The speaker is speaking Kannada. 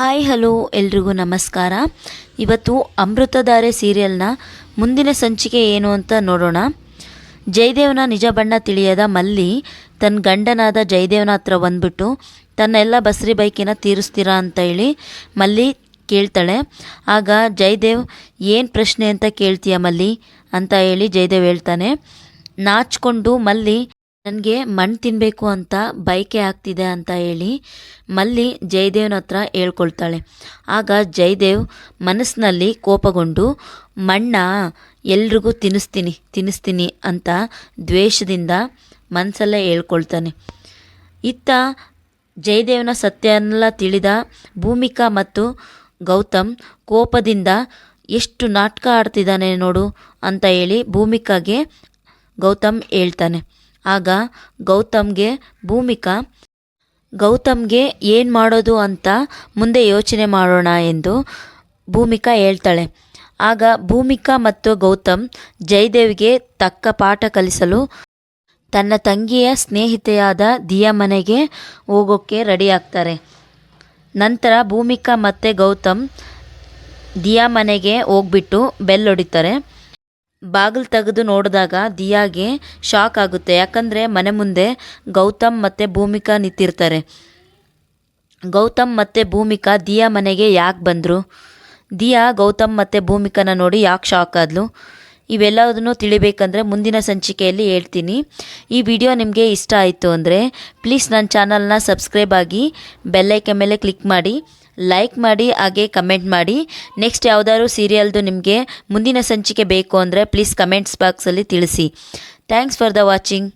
ಹಾಯ್, ಹಲೋ, ಎಲ್ರಿಗೂ ನಮಸ್ಕಾರ. ಇವತ್ತು ಅಮೃತಧಾರೆ ಸೀರಿಯಲ್ನ ಮುಂದಿನ ಸಂಚಿಕೆ ಏನು ಅಂತ ನೋಡೋಣ. ಜಯದೇವನ ನಿಜ ಬಣ್ಣ ತಿಳಿಯದ ಮಲ್ಲಿ ತನ್ನ ಗಂಡನಾದ ಜಯದೇವನ ಹತ್ರ ಬಂದ್ಬಿಟ್ಟು ತನ್ನೆಲ್ಲ ಬಸ್ರಿ ಬೈಕಿನ ತೀರಿಸ್ತೀರಾ ಅಂತ ಹೇಳಿ ಮಲ್ಲಿ ಕೇಳ್ತಾಳೆ. ಆಗ ಜಯದೇವ್, ಏನು ಪ್ರಶ್ನೆ ಅಂತ ಕೇಳ್ತೀಯ ಮಲ್ಲಿ? ಅಂತ ಹೇಳಿ ಜಯದೇವ್ ಹೇಳ್ತಾನೆ. ನಾಚ್ಕೊಂಡು ಮಲ್ಲಿ ನನಗೆ ಮಣ್ಣು ತಿನ್ನಬೇಕು ಅಂತ ಬೈಕೆ ಆಗ್ತಿದೆ ಅಂತ ಹೇಳಿ ಮಲ್ಲಿ ಜಯದೇವ್ನ ಹತ್ರ ಹೇಳ್ಕೊಳ್ತಾಳೆ. ಆಗ ಜಯದೇವ್ ಮನಸ್ಸಿನಲ್ಲಿ ಕೋಪಗೊಂಡು, ಮಣ್ಣ, ಎಲ್ರಿಗೂ ತಿನ್ನಿಸ್ತೀನಿ ತಿನ್ನಿಸ್ತೀನಿ ಅಂತ ದ್ವೇಷದಿಂದ ಮನಸ್ಸಲ್ಲೇ ಹೇಳ್ಕೊಳ್ತಾನೆ. ಇತ್ತ ಜಯದೇವನ ಸತ್ಯನೆಲ್ಲ ತಿಳಿದ ಭೂಮಿಕಾ ಮತ್ತು ಗೌತಮ್ ಕೋಪದಿಂದ, ಎಷ್ಟು ನಾಟಕ ಆಡ್ತಿದ್ದಾನೆ ನೋಡು ಅಂತ ಹೇಳಿ ಭೂಮಿಕಾಗೆ ಗೌತಮ್ ಹೇಳ್ತಾನೆ. ಆಗ ಗೌತಮ್ಗೆ, ಭೂಮಿಕಾ, ಗೌತಮ್ಗೆ ಏನು ಮಾಡೋದು ಅಂತ ಮುಂದೆ ಯೋಚನೆ ಮಾಡೋಣ ಎಂದು ಭೂಮಿಕಾ ಹೇಳ್ತಾಳೆ. ಆಗ ಭೂಮಿಕಾ ಮತ್ತು ಗೌತಮ್ ಜಯದೇವ್ಗೆ ತಕ್ಕ ಪಾಠ ಕಲಿಸಲು ತನ್ನ ತಂಗಿಯ ಸ್ನೇಹಿತೆಯಾದ ದಿಯಾ ಮನೆಗೆ ಹೋಗೋಕ್ಕೆ ರೆಡಿ ಆಗ್ತಾರೆ. ನಂತರ ಭೂಮಿಕಾ ಮತ್ತು ಗೌತಮ್ ದಿಯಾ ಮನೆಗೆ ಹೋಗ್ಬಿಟ್ಟು ಬೆಲ್ ಹೊಡಿತಾರೆ ಬಾಗಿಲು ತೆಗೆದು ನೋಡಿದಾಗ ದಿಯಾಗೆ ಶಾಕ್ ಆಗುತ್ತೆ. ಯಾಕಂದರೆ ಮನೆ ಮುಂದೆ ಗೌತಮ್ ಮತ್ತು ಭೂಮಿಕಾ ನಿಂತಿರ್ತಾರೆ. ಗೌತಮ್ ಮತ್ತು ಭೂಮಿಕಾ ದಿಯಾ ಮನೆಗೆ ಯಾಕೆ ಬಂದರು? ದಿಯಾ, ಗೌತಮ್ ಮತ್ತು ಭೂಮಿಕಾನ ನೋಡಿ ಯಾಕೆ ಶಾಕ್ ಆದ್ಲು? ಇವೆಲ್ಲದನ್ನು ತಿಳಿಬೇಕಂದ್ರೆ ಮುಂದಿನ ಸಂಚಿಕೆಯಲ್ಲಿ ಹೇಳ್ತೀನಿ. ಈ ವಿಡಿಯೋ ನಿಮಗೆ ಇಷ್ಟ ಆಯಿತು ಅಂದರೆ ಪ್ಲೀಸ್ ನನ್ನ ಚಾನಲ್ನ ಸಬ್ಸ್ಕ್ರೈಬ್ ಆಗಿ ಬೆಲ್ಲೈಕೆ ಮೇಲೆ ಕ್ಲಿಕ್ ಮಾಡಿ. ಲೈಕ್ ಮಾಡಿ, ಹಾಗೆ ಕಮೆಂಟ್ ಮಾಡಿ. ನೆಕ್ಸ್ಟ್ ಯಾವುದಾದ್ರು ಸೀರಿಯಲ್ದು ನಿಮಗೆ ಮುಂದಿನ ಸಂಚಿಕೆ ಬೇಕು ಅಂದರೆ ಪ್ಲೀಸ್ ಕಮೆಂಟ್ಸ್ ಬಾಕ್ಸಲ್ಲಿ ತಿಳಿಸಿ. Thanks for the watching